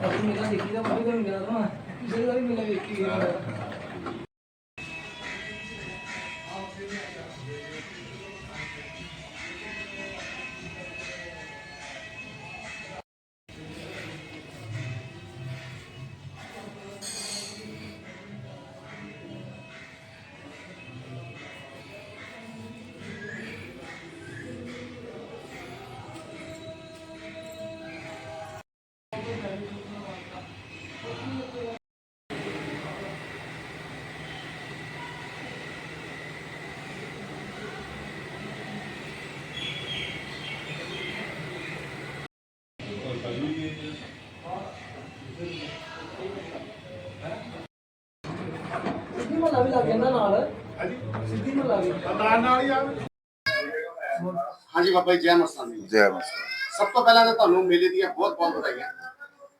ਅਸੀਂ ਦੇਖੀ ਦਾ ਬਾਬੇ ਕੋਲ ਤਾਂ ਪਿਛਲੀ ਵਾਰੀ ਮੇਲਾ ਵੇਖੀ ਸਿੱਧੀ ਮਹੱਲਾ ਵੀ ਲੱਗ ਜਾਂਦਾ ਨਾਲ ਸਿੱਧੀ ਮਹੱਲਾ ਵੀ ਹਾਂਜੀ ਬਾਬਾ ਜੀ ਜੈ ਮਸਤਾਨੀ। ਜੈ ਮਸਤ ਸਭ ਤੋਂ ਪਹਿਲਾਂ ਤਾਂ ਤੁਹਾਨੂੰ ਮੇਲੇ ਦੀਆਂ ਬਹੁਤ ਬਹੁਤ ਵਧਾਈਆਂ।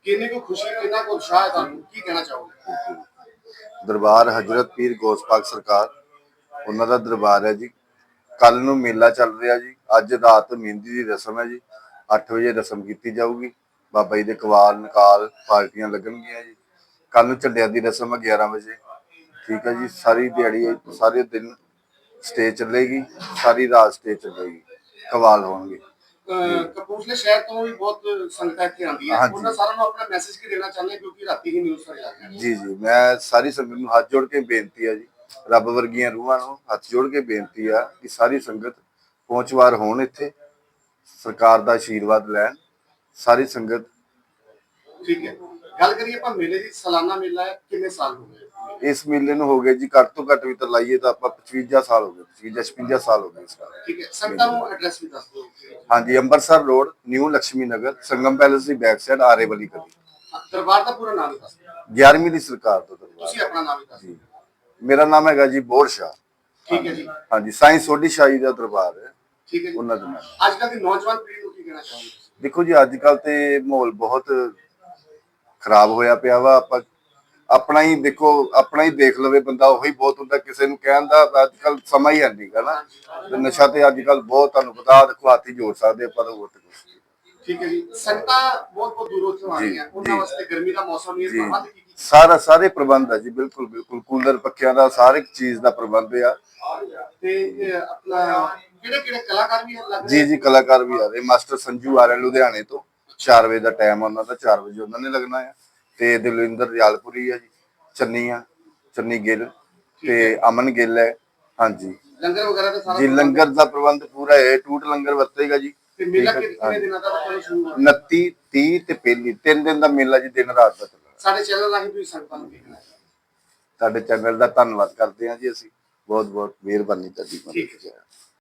ਕਿੰਨੀ ਕੁ ਖੁਸ਼ੀ ਕਿੰਨਾ ਕੁ ਉਤਸ਼ਾਹ ਹੈ ਤੁਹਾਨੂੰ? ਕੀ ਕਹਿਣਾ ਚਾਹੋਗੇ? ਦਰਬਾਰ ਹਜਰਤ ਪੀਰ ਗੋਸਪਾਕ ਸਰਕਾਰ ਉਹਨਾਂ ਦਾ ਦਰਬਾਰ ਹੈ ਜੀ। ਕੱਲ ਨੂੰ ਮੇਲਾ ਚੱਲ ਰਿਹਾ ਜੀ। ਅੱਜ ਰਾਤ ਮਹਿੰਦੀ ਦੀ ਰਸਮ ਹੈ ਜੀ। 8 ਵਜੇ ਰਸਮ ਕੀਤੀ ਜਾਊਗੀ। ਬਾਬਾ ਜੀ ਦੇ ਕਵਾਲ ਨਕਾਲ ਪਾਰਟੀਆਂ ਲੱਗਣਗੀਆਂ ਜੀ। ਕੱਲ ਨੂੰ ਝੰਡਿਆਂ ਦੀ ਰਸਮ ਹੈ 11 ਵਜੇ। ਠੀਕ ਹੈ ਜੀ ਸਾਰੀ ਦਿਹਾੜੀ ਸਾਰੇ ਦਿਨ ਸਟੇ ਚੱਲੇਗੀ ਸਾਰੀ ਰਾਤ ਸਟੇ ਚੱਲੇਗੀ। ਕਵਾਲ ਹੋਣਗੇ। ਕਪੂਰਥਲੇ ਸ਼ਹਿਰ ਤੋਂ ਵੀ ਬਹੁਤ ਸੰਗਤਾਂ ਇੱਥੇ ਆਉਂਦੀਆਂ। ਉਹਨਾਂ ਸਾਰਿਆਂ ਨੂੰ ਆਪਣਾ ਮੈਸੇਜ ਕੀ ਦੇਣਾ ਚਾਹੁੰਦੇ ਹੋ? ਕਿਉਂਕਿ ਰਾਤੀ ਹੀ ਨਿਊਜ਼ ਸਾਰੇ ਲੱਗ ਜਾਣੀ ਜੀ ਜੀ ਮੈਂ ਸਾਰੀ ਸੰਗਤ ਨੂੰ ਹੱਥ ਜੋੜ ਕੇ ਬੇਨਤੀ ਹੈ ਜੀ। ਰੱਬ ਵਰਗੀਆਂ ਰੂਹਾਂ ਨੂੰ ਹੱਥ ਜੋੜ ਕੇ ਬੇਨਤੀ ਆ ਕਿ ਸਾਰੀ ਸੰਗਤ ਪਹੁੰਚਵਾਰ ਹੋਣ ਇੱਥੇ। ਸਰਕਾਰ ਦਾ ਆਸ਼ੀਰਵਾਦ ਲੈਣ ਸਾਰੀ ਸੰਗਤ। ਠੀਕ ਹੈ। ਗੱਲ ਕਰੀਏ ਆਪਾਂ ਮੇਲੇ ਦੀ ਸਾਲਾਨਾ ਮੇਲਾ ਹੈ ਕਿੰਨੇ ਸਾਲ ਹੋ ਗਏ? ਇਸ ਮੇਲੇ ਨੂੰ ਹੋ ਗਏ ਜੀ ਘੱਟ ਤੋਂ ਘੱਟ ਵੀ ਤਾਂ ਲਾਈਏ ਤਾਂ ਆਪਾਂ 55 ਸਾਲ ਹੋ ਗਏ 55 56 ਸਾਲ ਹੋ ਗਏ ਇਸ ਦਾ ਠੀਕ ਹੈ। ਸੰਗਤਾਂ ਨੂੰ ਐਡਰੈਸ ਵੀ ਦੱਸ ਦਿਓ। ਹਾਂਜੀ Amritsar road new Lakshmi Nagar Sangam palace ਦੀ ਬੈਕ ਸਾਈਡ ਆਰੇ ਵਾਲੀ ਗਲੀ। ਦਰਬਾਰ ਦਾ ਪੂਰਾ ਨਾਮ ਦੱਸ ਦਿਓ। 11ਵੀਂ ਦੀ ਸਰਕਾਰ ਤੋਂ ਦਰਬਾਰ। ਤੁਸੀਂ ਆਪਣਾ ਨਾਮ ਦੱਸ ਦਿਓ। ਜੀ। ਮੇਰਾ ਨਾਮ ਹੈਗਾ ਜੀ ਬੋਰ ਸ਼ਾਹ। ਠੀਕ ਹੈ ਜੀ। ਹਾਂਜੀ ਸਾਈਂ ਸੋਢੀ ਸ਼ਾਹੀ ਦਾ ਦਰਬਾਰ ਹੈ। ਠੀਕ ਹੈ ਜੀ। ਉਹਨਾਂ ਦਾ। ਨਾਮ ਅੱਜ ਕੱਲ੍ਹ ਦੀ ਨੌਜਵਾਨ ਪੀੜ੍ਹੀ ਨੂੰ ਕੀ ਕਹਿਣਾ ਚਾਹੋਗੇ ਦੇਖੋ ਜੀ ਅੱਜ ਕੱਲ ਤੇ ਮਾਹੌਲ ਬਹੁਤ ਖਰਾਬ ਹੋਇਆ ਪਿਆ ਵਾ। ਆਪਾਂ ਆਪਣਾ ਹੀ ਦੇਖੋ ਆਪਣਾ ਹੀ ਦੇਖ ਲਵੇ ਬੰਦਾ ਉਹੀ ਬਹੁਤ ਹੁੰਦਾ ਕਿਸੇ ਨੂੰ ਕਹਿਣ ਦਾ ਅੱਜ ਕੱਲ ਸਮਾਂ ਹੀ ਹੈ ਨਹੀਂਗਾ ਨਾ। ਤੇ ਨਸ਼ਾ ਤੇ ਅੱਜ ਕੱਲ ਬਹੁਤ ਤੁਹਾਨੂੰ ਪਤਾ ਅਖਵਾਤੀ ਜੋੜ ਸਕਦੇ ਤਾਂ ਹੋਰ ਤੇ ਕੁਛ ਨਹੀਂ। ਠੀਕ ਹੈ ਜੀ। ਸੰਗਤਾਂ ਬਹੁਤ ਬਹੁਤ ਦੂਰੋਂ ਤੋਂ ਆ ਜੀ, ਰਹੀਆਂ। ਉਹਨਾਂ ਜੀ। ਵਾਸਤੇ ਗਰਮੀ ਦਾ ਮੌਸਮ ਕੀ ਕੀ? ਸਾਰਾ ਸਾਰੇ ਪ੍ਰਬੰਧ ਹੈ ਜੀ ਬਿਲਕੁਲ ਬਿਲਕੁਲ। ਕੂਲਰ ਪੱਖਿਆਂ ਦਾ ਹਰ ਇੱਕ ਚੀਜ਼ ਦਾ ਪ੍ਰਬੰਧ ਆ। ਤੇ ਇਹ ਆਪਣਾ ਕਿਹੜੇ ਕਿਹੜੇ ਕਲਾਕਾਰ ਵੀ ਲੱਗ ਰਹੇ ਜੀ ਜੀ ਕਲਾਕਾਰ ਵੀ ਆ ਰਹੇ। ਮਾਸਟਰ ਸੰਜੂ ਆ ਰਹੇ ਲੁਧਿਆਣੇ ਤੋਂ। 4 ਵਜੇ ਦਾ ਟਾਈਮ ਉਹਨਾਂ ਦਾ 4 ਵਜੇ ਉਹਨਾਂ ਨੇ ਲੱਗਣਾ ਆ। ਤੇ ਦਿਲਵਿੰਦਰ ਰਿਆਲਪੁਰੀ ਆ ਜੀ ਚੰਨੀ ਆ ਚੰਨੀ ਗਿੱਲ ਤੇ ਅਮਨ ਗਿੱਲ ਹੈ। ਹਾਂਜੀ। ਲੰਗਰ ਵਗੈਰਾ ਦਾ ਸਾਰਾ ਜੀ ਲੰਗਰ ਦਾ ਪ੍ਰਬੰਧ ਪੂਰਾ ਹੈ। ਟੂਟ ਲੰਗਰ ਵਰਤੇਗਾ ਜੀ। ਤੇ ਮੇਲਾ ਕਿੰਨੇ ਦਿਨਾਂ ਦਾ ਤੁਹਾਨੂੰ ਸ਼ੁਰੂ ਹੋਣਾ? 29 30 ਤੇ ਪਹਿਲੀ। ਤਿੰਨ ਦਿਨ ਦਾ ਮੇਲਾ ਜੀ ਦਿਨ ਰਾਤ ਦਾ ਚੱਲਣਾ ਸਾਡੇ ਚੈਨਲ ਰਾਹੀਂ ਤੁਸੀਂ ਸੰਗਤਾਂ ਨੂੰ ਦੇਖਣਾ ਸਾਡੇ ਚੈਨਲ ਦਾ ਧੰਨਵਾਦ ਕਰਦੇ ਹਾਂ ਜੀ ਅਸੀਂ। ਬਹੁਤ ਬਹੁਤ ਮਿਹਰਬਾਨੀ ਤੁਹਾਡੀ।